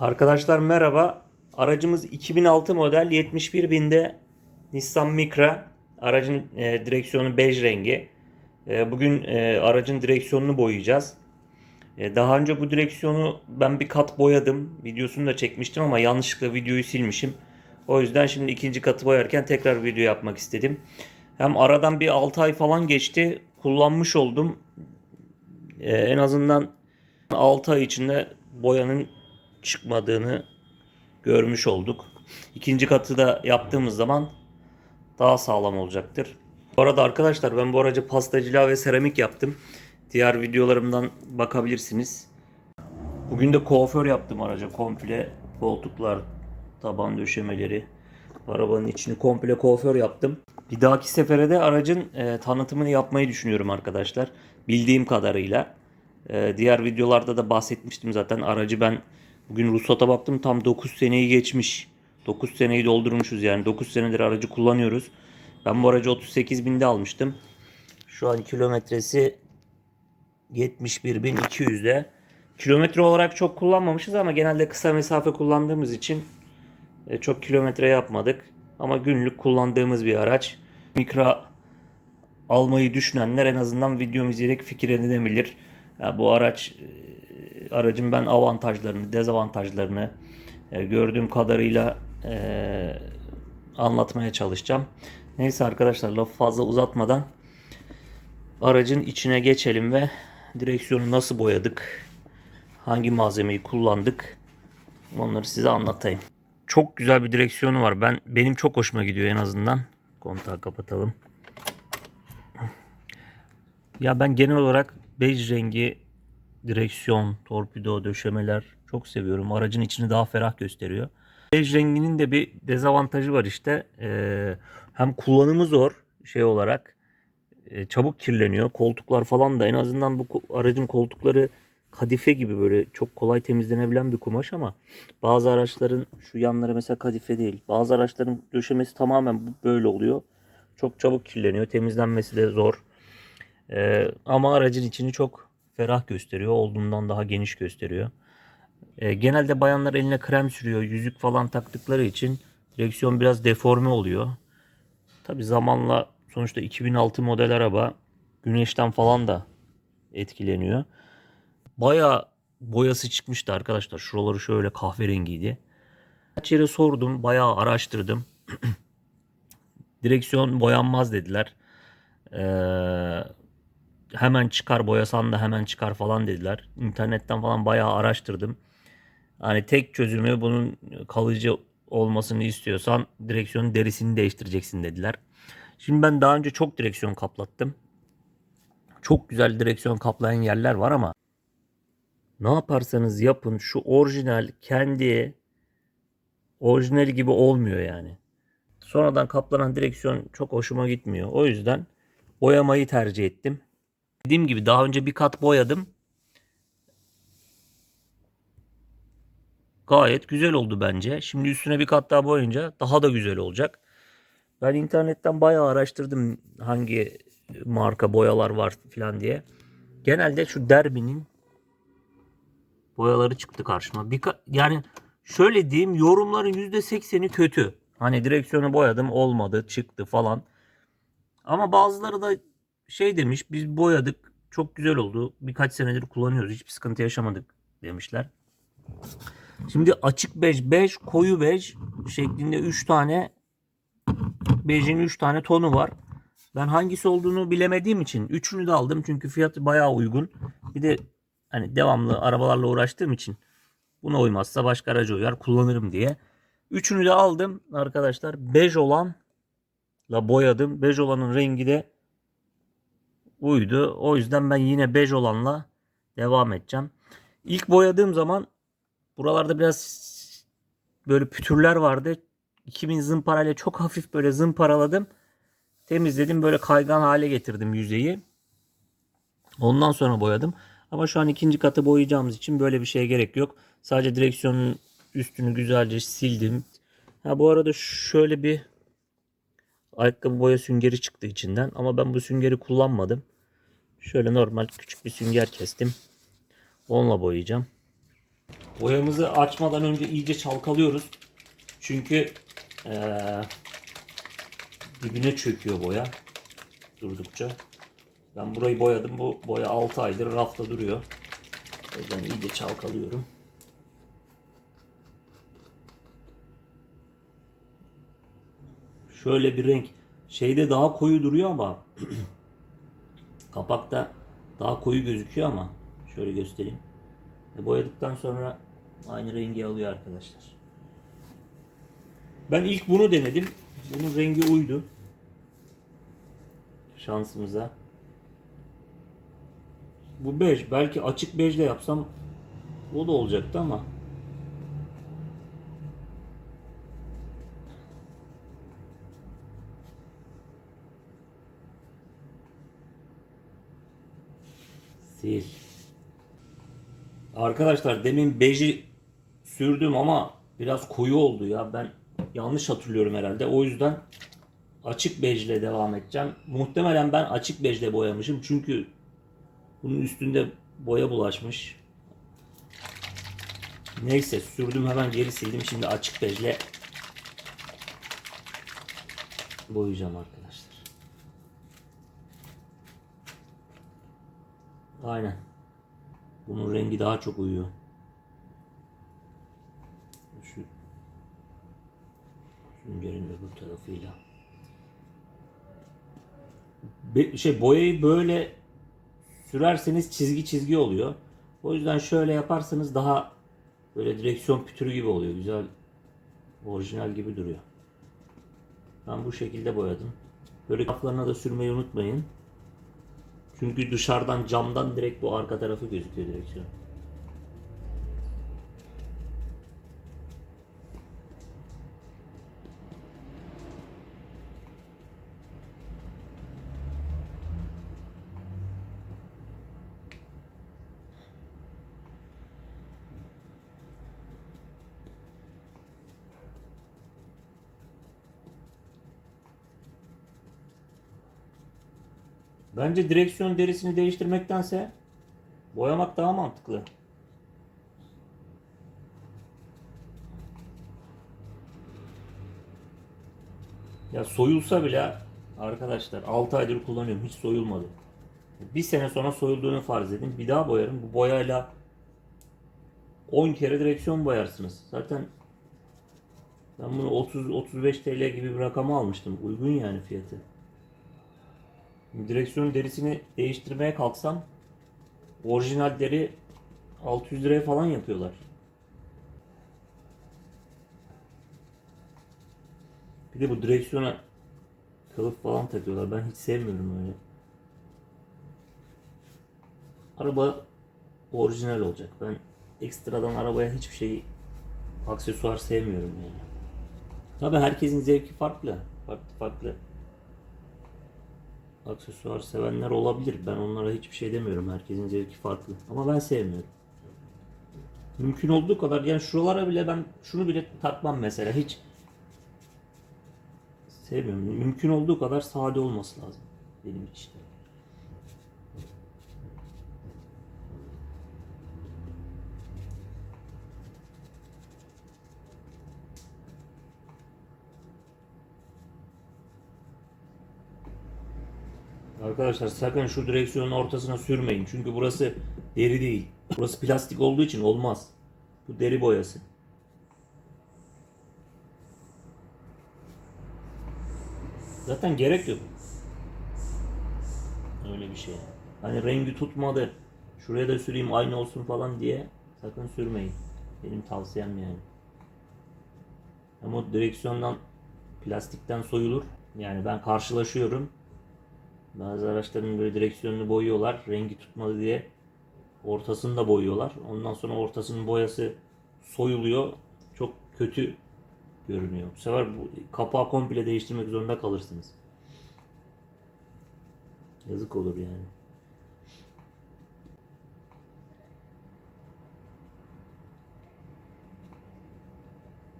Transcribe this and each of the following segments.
Arkadaşlar merhaba. Aracımız 2006 model 71 binde Nissan Micra. Aracın e, direksiyonu bej rengi. E, bugün e, aracın direksiyonunu boyayacağız. E, daha önce bu direksiyonu ben bir kat boyadım. Videosunu da çekmiştim ama yanlışlıkla videoyu silmişim. O yüzden şimdi ikinci katı boyarken tekrar video yapmak istedim. Hem aradan bir 6 ay falan geçti. Kullanmış oldum. E, en azından 6 ay içinde boyanın çıkmadığını görmüş olduk. İkinci katı da yaptığımız zaman daha sağlam olacaktır. Bu arada arkadaşlar ben bu araca pastacılığa ve seramik yaptım. Diğer videolarımdan bakabilirsiniz. Bugün de kuaför yaptım araca komple. Koltuklar, taban döşemeleri, arabanın içini komple kuaför yaptım. Bir dahaki sefere de aracın e, tanıtımını yapmayı düşünüyorum arkadaşlar. Bildiğim kadarıyla. E, diğer videolarda da bahsetmiştim zaten. Aracı ben bugün ruhsata baktım tam 9 seneyi geçmiş. 9 seneyi doldurmuşuz yani. 9 senedir aracı kullanıyoruz. Ben bu aracı 38 binde almıştım. Şu an kilometresi 71.200'de. Kilometre olarak çok kullanmamışız ama genelde kısa mesafe kullandığımız için e, çok kilometre yapmadık. Ama günlük kullandığımız bir araç. Mikra almayı düşünenler en azından videomu izleyerek fikir edinebilir. Ya bu araç e, aracın ben avantajlarını, dezavantajlarını e, gördüğüm kadarıyla e, anlatmaya çalışacağım. Neyse arkadaşlar lafı fazla uzatmadan aracın içine geçelim ve direksiyonu nasıl boyadık, hangi malzemeyi kullandık onları size anlatayım. Çok güzel bir direksiyonu var. Ben benim çok hoşuma gidiyor en azından. Kontağı kapatalım. Ya ben genel olarak bej rengi direksiyon, torpido, döşemeler çok seviyorum. Aracın içini daha ferah gösteriyor. Bej renginin de bir dezavantajı var işte. Ee, hem kullanımı zor şey olarak. Ee, çabuk kirleniyor. Koltuklar falan da en azından bu aracın koltukları kadife gibi böyle çok kolay temizlenebilen bir kumaş ama bazı araçların şu yanları mesela kadife değil. Bazı araçların döşemesi tamamen böyle oluyor. Çok çabuk kirleniyor. Temizlenmesi de zor. Ee, ama aracın içini çok ferah gösteriyor. Olduğundan daha geniş gösteriyor. Ee, genelde bayanlar eline krem sürüyor. Yüzük falan taktıkları için direksiyon biraz deforme oluyor. Tabi zamanla sonuçta 2006 model araba güneşten falan da etkileniyor. Baya boyası çıkmıştı arkadaşlar. Şuraları şöyle kahverengiydi. Kaç yere sordum. Bayağı araştırdım. Direksiyon boyanmaz dediler. Ee, hemen çıkar boyasan da hemen çıkar falan dediler. İnternetten falan bayağı araştırdım. Hani tek çözümü bunun kalıcı olmasını istiyorsan direksiyonun derisini değiştireceksin dediler. Şimdi ben daha önce çok direksiyon kaplattım. Çok güzel direksiyon kaplayan yerler var ama ne yaparsanız yapın şu orijinal kendi orijinali gibi olmuyor yani. Sonradan kaplanan direksiyon çok hoşuma gitmiyor. O yüzden boyamayı tercih ettim. Dediğim gibi daha önce bir kat boyadım. Gayet güzel oldu bence. Şimdi üstüne bir kat daha boyayınca daha da güzel olacak. Ben internetten bayağı araştırdım hangi marka boyalar var falan diye. Genelde şu Derby'nin boyaları çıktı karşıma. Bir yani şöyle diyeyim yorumların %80'i kötü. Hani direksiyonu boyadım olmadı çıktı falan. Ama bazıları da şey demiş biz boyadık çok güzel oldu. Birkaç senedir kullanıyoruz hiçbir sıkıntı yaşamadık demişler. Şimdi açık bej, bej, koyu bej şeklinde 3 tane bejin 3 tane tonu var. Ben hangisi olduğunu bilemediğim için üçünü de aldım çünkü fiyatı bayağı uygun. Bir de hani devamlı arabalarla uğraştığım için buna uymazsa başka araca uyar kullanırım diye. Üçünü de aldım arkadaşlar. Bej olanla boyadım. Bej olanın rengi de buydu. O yüzden ben yine bej olanla devam edeceğim. İlk boyadığım zaman buralarda biraz böyle pütürler vardı. 2000 zımparayla çok hafif böyle zımparaladım. Temizledim böyle kaygan hale getirdim yüzeyi. Ondan sonra boyadım. Ama şu an ikinci katı boyayacağımız için böyle bir şeye gerek yok. Sadece direksiyonun üstünü güzelce sildim. Ha bu arada şöyle bir ayakkabı boya süngeri çıktı içinden. Ama ben bu süngeri kullanmadım. Şöyle normal küçük bir sünger kestim. Onunla boyayacağım. Boyamızı açmadan önce iyice çalkalıyoruz. Çünkü eee, dibine çöküyor boya durdukça. Ben burayı boyadım. Bu boya 6 aydır rafta duruyor. O yüzden iyice çalkalıyorum. Şöyle bir renk. Şeyde daha koyu duruyor ama kapakta daha koyu gözüküyor ama şöyle göstereyim. E, boyadıktan sonra aynı rengi alıyor arkadaşlar. Ben ilk bunu denedim. Bunun rengi uydu. Şansımıza. Bu bej. Belki açık bejle yapsam o da olacaktı ama Sil. Arkadaşlar demin beji sürdüm ama biraz koyu oldu ya. Ben yanlış hatırlıyorum herhalde. O yüzden açık bejle devam edeceğim. Muhtemelen ben açık bejle boyamışım. Çünkü bunun üstünde boya bulaşmış. Neyse sürdüm hemen geri sildim. Şimdi açık bejle boyayacağım arkadaşlar. Aynen. Bunun rengi daha çok uyuyor. Şu süngerin öbür tarafıyla. Be- şey boyayı böyle sürerseniz çizgi çizgi oluyor. O yüzden şöyle yaparsanız daha böyle direksiyon pütürü gibi oluyor. Güzel orijinal gibi duruyor. Ben bu şekilde boyadım. Böyle kaplarına da sürmeyi unutmayın. Çünkü dışarıdan camdan direkt bu arka tarafı gözüküyor direksiyon. Bence direksiyon derisini değiştirmektense boyamak daha mantıklı. Ya soyulsa bile arkadaşlar 6 aydır kullanıyorum hiç soyulmadı. Bir sene sonra soyulduğunu farz edin. Bir daha boyarım. Bu boyayla 10 kere direksiyon boyarsınız. Zaten ben bunu 30-35 TL gibi bir rakama almıştım. Uygun yani fiyatı. Direksiyon derisini değiştirmeye kalksam orijinal deri 600 liraya falan yapıyorlar. Bir de bu direksiyona kılıf falan takıyorlar. Ben hiç sevmiyorum öyle. Araba orijinal olacak. Ben ekstradan arabaya hiçbir şey aksesuar sevmiyorum yani. Tabi herkesin zevki farklı. Farklı farklı aksesuar sevenler olabilir. Ben onlara hiçbir şey demiyorum. Herkesin zevki farklı. Ama ben sevmiyorum. Mümkün olduğu kadar yani şuralara bile ben şunu bile takmam mesela hiç sevmiyorum. Mümkün olduğu kadar sade olması lazım benim için. Arkadaşlar sakın şu direksiyonun ortasına sürmeyin. Çünkü burası deri değil. Burası plastik olduğu için olmaz. Bu deri boyası. Zaten gerek yok. Öyle bir şey. Hani rengi tutmadı. Şuraya da süreyim aynı olsun falan diye sakın sürmeyin. Benim tavsiyem yani. Ama direksiyondan plastikten soyulur. Yani ben karşılaşıyorum. Bazı araçların böyle direksiyonunu boyuyorlar. Rengi tutmadı diye ortasını da boyuyorlar. Ondan sonra ortasının boyası soyuluyor. Çok kötü görünüyor. Bu sefer bu kapağı komple değiştirmek zorunda kalırsınız. Yazık olur yani.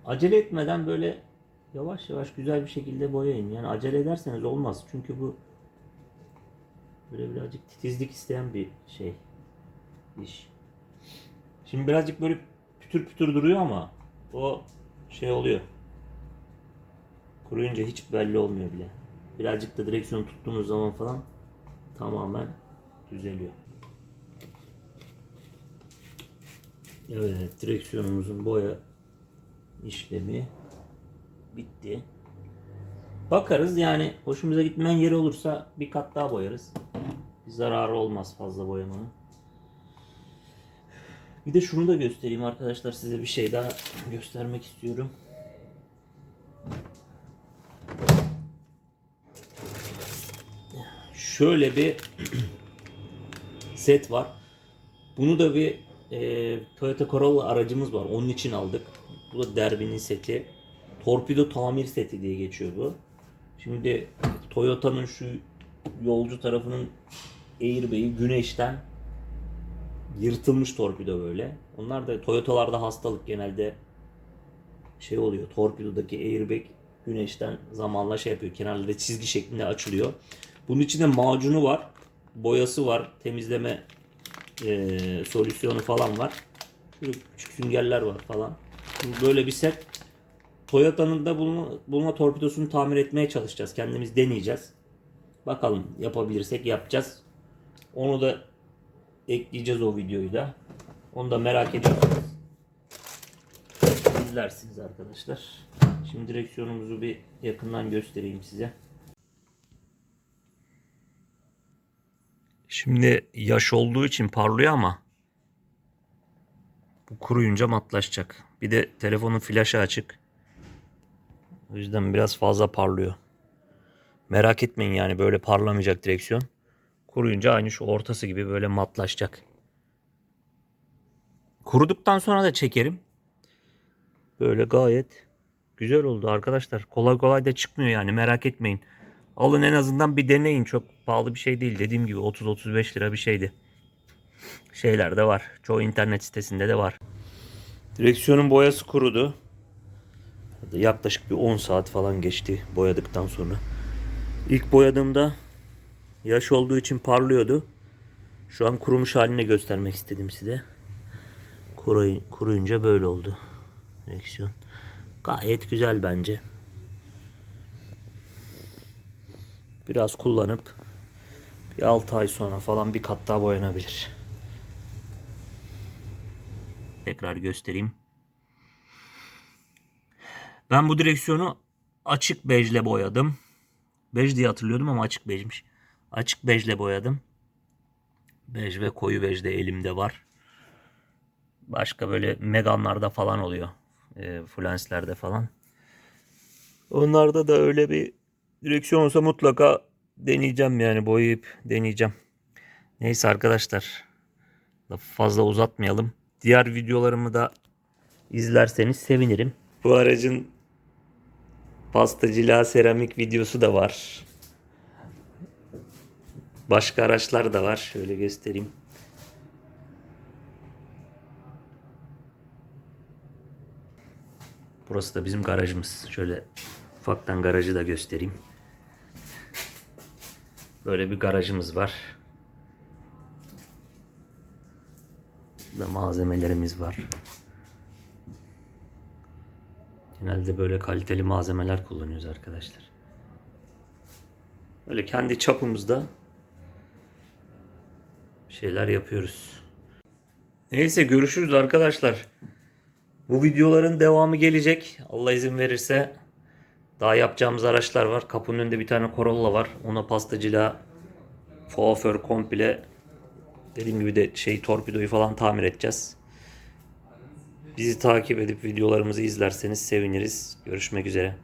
Acele etmeden böyle yavaş yavaş güzel bir şekilde boyayın. Yani acele ederseniz olmaz. Çünkü bu Böyle birazcık titizlik isteyen bir şey. iş. Şimdi birazcık böyle pütür pütür duruyor ama o şey oluyor. Kuruyunca hiç belli olmuyor bile. Birazcık da direksiyon tuttuğumuz zaman falan tamamen düzeliyor. Evet, direksiyonumuzun boya işlemi bitti. Bakarız yani hoşumuza gitmeyen yeri olursa bir kat daha boyarız. Bir zararı olmaz fazla boyamanın. Bir de şunu da göstereyim arkadaşlar size bir şey daha göstermek istiyorum. Şöyle bir set var. Bunu da bir e, Toyota Corolla aracımız var. Onun için aldık. Bu da Derbi'nin seti. Torpido tamir seti diye geçiyor bu. Şimdi Toyota'nın şu yolcu tarafının airbag'i güneşten yırtılmış torpido böyle. Onlar da Toyota'larda hastalık genelde şey oluyor. Torpidodaki airbag güneşten zamanla şey yapıyor. Kenarları çizgi şeklinde açılıyor. Bunun içinde macunu var. Boyası var. Temizleme eee, solüsyonu falan var. Şöyle küçük süngerler var falan. Böyle bir set. Toyota'nın da bunu, buna torpidosunu tamir etmeye çalışacağız. Kendimiz deneyeceğiz. Bakalım yapabilirsek yapacağız. Onu da ekleyeceğiz o videoyu da. Onu da merak ediyorsanız izlersiniz arkadaşlar. Şimdi direksiyonumuzu bir yakından göstereyim size. Şimdi yaş olduğu için parlıyor ama bu kuruyunca matlaşacak. Bir de telefonun flaşı açık. O yüzden biraz fazla parlıyor. Merak etmeyin yani böyle parlamayacak direksiyon. Kuruyunca aynı şu ortası gibi böyle matlaşacak. Kuruduktan sonra da çekerim. Böyle gayet güzel oldu arkadaşlar. Kolay kolay da çıkmıyor yani merak etmeyin. Alın en azından bir deneyin. Çok pahalı bir şey değil. Dediğim gibi 30-35 lira bir şeydi. Şeyler de var. Çoğu internet sitesinde de var. Direksiyonun boyası kurudu. Yaklaşık bir 10 saat falan geçti boyadıktan sonra. İlk boyadığımda yaş olduğu için parlıyordu. Şu an kurumuş haline göstermek istedim size. Kuruy kuruyunca böyle oldu. Direksiyon. Gayet güzel bence. Biraz kullanıp bir 6 ay sonra falan bir kat daha boyanabilir. Tekrar göstereyim. Ben bu direksiyonu açık bejle boyadım. Bej diye hatırlıyordum ama açık bejmiş. Açık bejle boyadım. Bej ve koyu bej de elimde var. Başka böyle Meganlarda falan oluyor. E, Fluence'lerde falan. Onlarda da öyle bir direksiyon olsa mutlaka deneyeceğim yani boyayıp deneyeceğim. Neyse arkadaşlar. Fazla uzatmayalım. Diğer videolarımı da izlerseniz sevinirim. Bu aracın pastacılığa seramik videosu da var. Başka araçlar da var. Şöyle göstereyim. Burası da bizim garajımız. Şöyle ufaktan garajı da göstereyim. Böyle bir garajımız var. Burada malzemelerimiz var. Genelde böyle kaliteli malzemeler kullanıyoruz arkadaşlar. Böyle kendi çapımızda şeyler yapıyoruz. Neyse görüşürüz arkadaşlar. Bu videoların devamı gelecek. Allah izin verirse daha yapacağımız araçlar var. Kapının önünde bir tane Corolla var. Ona pastacılığa kuaför komple dediğim gibi de şey torpidoyu falan tamir edeceğiz. Bizi takip edip videolarımızı izlerseniz seviniriz. Görüşmek üzere.